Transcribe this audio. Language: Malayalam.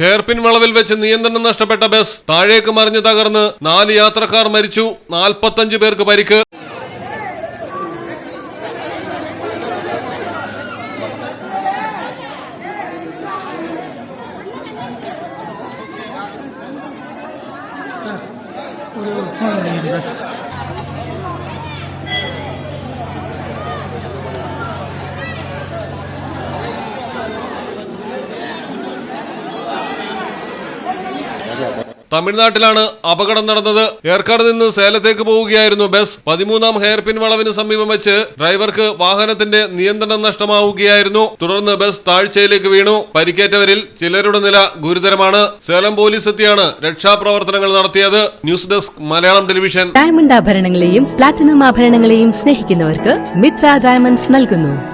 ഹെയർപിൻ വളവിൽ വെച്ച് നിയന്ത്രണം നഷ്ടപ്പെട്ട ബസ് താഴേക്ക് മറിഞ്ഞു തകർന്ന് നാല് യാത്രക്കാർ മരിച്ചു. നാൽപ്പത്തഞ്ച് പേർക്ക് പരിക്ക്. തമിഴ്നാട്ടിലാണ് അപകടം നടന്നത്. ഏർക്കാട് നിന്ന് സേലത്തേക്ക് പോവുകയായിരുന്നു ബസ്. പതിമൂന്നാം ഹെയർപിൻ വളവിന് സമീപം വെച്ച് ഡ്രൈവർക്ക് വാഹനത്തിന്റെ നിയന്ത്രണം നഷ്ടമാവുകയായിരുന്നു. തുടർന്ന് ബസ് താഴ്ചയിലേക്ക് വീണു. പരിക്കേറ്റവരിൽ ചിലരുടെ നില ഗുരുതരമാണ്. സേലം പോലീസ് എത്തിയാണ് രക്ഷാപ്രവർത്തനങ്ങൾ നടത്തിയത്. News desk Malayalam television. Diamond ആഭരണങ്ങളെയും platinum ആഭരണങ്ങളെയും സ്നേഹിക്കുന്നവർക്ക് മിത്ര ഡയമണ്ട്സ് നൽകുന്നു.